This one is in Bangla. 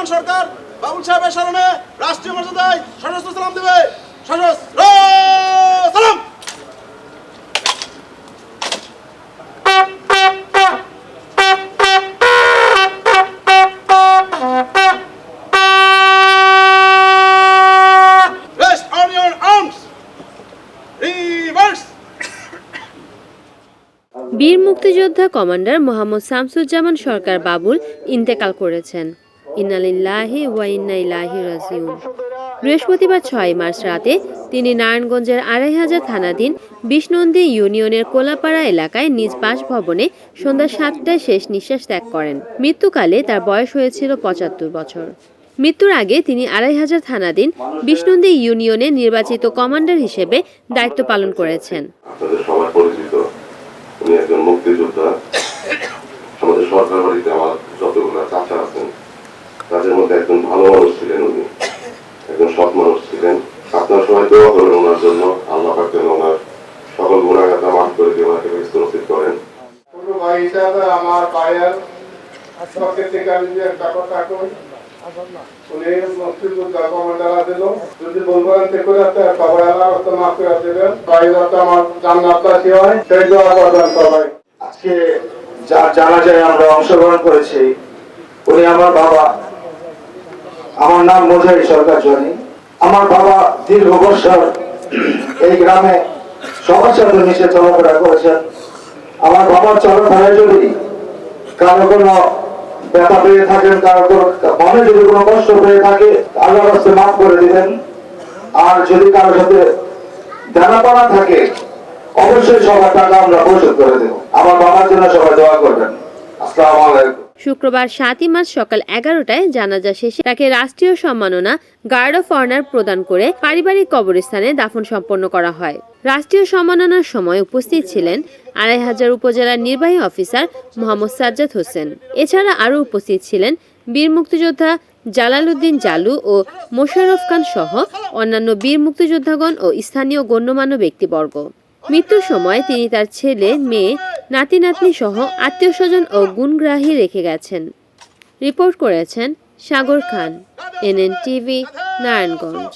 বর্তমান সরকার বাবুল সাহেবের স্মরণে রাষ্ট্রীয় মর্যাদায় সশস্ত্র সালাম দেবে। সশস্ত্র সালাম! বীর মুক্তিযোদ্ধা কমান্ডার মোহাম্মদ শামসুজ্জামান সরকার বাবুল ইন্তেকাল করেছেন। ইন্নালিল্লাহি ওয়া ইন্না রাজিউন। বৃহস্পতিবার ছয় মার্চ রাতে তিনি নারায়ণগঞ্জের আড়াই হাজার থানাধীন বিষ্ণন্দী ইউনিয়নের কোলাপাড়া এলাকায় নিজ বাসভবনে সন্ধ্যা সাতটায় শেষ নিঃশ্বাস ত্যাগ করেন। মৃত্যুকালে তার বয়স হয়েছিল পঁচাত্তর বছর। মৃত্যুর আগে তিনি আড়াই হাজার থানাধীন বিষ্ণন্দী ইউনিয়নে নির্বাচিত কমান্ডার হিসেবে দায়িত্ব পালন করেছেন আপনাদের সবার পরিচিত উনি একজন মুক্তিযোদ্ধা আমাদের সরকার বাড়িতে আমার যতগুলো চাচা আছেন তাদের মধ্যে একজন ভালো মানুষ ছিলেন উনি। একজন সৎ মানুষ ছিলেন। আপনার সবাই দোয়া করবেন ওনার জন্য। আল্লাহ পাক যেন ওনার সকল গুণাগাতা মাফ করে দিয়ে ওনাকে স্থির করেন। ভাই হিসাবে আমার ভাইয়ের পক্ষে থেকে আমি যে একটা কথা কই উনি দিল। যদি বলবেন তে করে তে সবাই আল্লাহ রাস্তা মাফ করে দেবেন। ভাই যাতে আমার জান্নাতবাসী হয় সেই দোয়া করবেন সবাই। আজকে যার জানাজায় আমরা অংশগ্রহণ করেছি উনি আমার বাবা। আমার নাম মোজাহি সরকার জনি। আমার বাবা দীর্ঘ বছর এই গ্রামে সবার সাথে মিশে চলাফেরা করেছেন। আমার বাবার চলাফেরায় যদি কারও কোনো ব্যথা পেয়ে থাকেন, কারও কোনো মনে যদি কোনো কষ্ট পেয়ে থাকে আল্লাহ রাস্তে মাফ করে দিবেন। আর যদি কারোর সাথে জানাপানা থাকে, অবশ্যই সবার টাকা আমরা পরিশোধ করে দেব। আমার বাবার জন্য সবাই দোয়া করবেন। আসসালামু আলাইকুম। শুক্রবার সাতই মার্চ সকাল এগারোটায় জানাজা শেষে তাকে রাষ্ট্রীয় সম্মাননা গার্ড অফ অনার প্রদান করে পারিবারিক কবরস্থানে দাফন সম্পন্ন করা হয়। রাষ্ট্রীয় সম্মাননার সময় উপস্থিত ছিলেন আড়াই হাজার উপজেলার নির্বাহী অফিসার মোহাম্মদ সাজ্জাদ হোসেন। এছাড়া আরও উপস্থিত ছিলেন বীর মুক্তিযোদ্ধা জালালউদ্দিন জালু ও মোশাররফ খান সহ অন্যান্য বীর মুক্তিযোদ্ধাগণ ও স্থানীয় গণ্যমান্য ব্যক্তিবর্গ। মৃত্যুর সময় তিনি তার ছেলে, মেয়ে নাতি নাতনি সহ আত্মীয় স্বজন ও গুণগ্রাহী রেখে গেছেন। রিপোর্ট করেছেন সাগর খান এনএন টিভি নারায়ণগঞ্জ।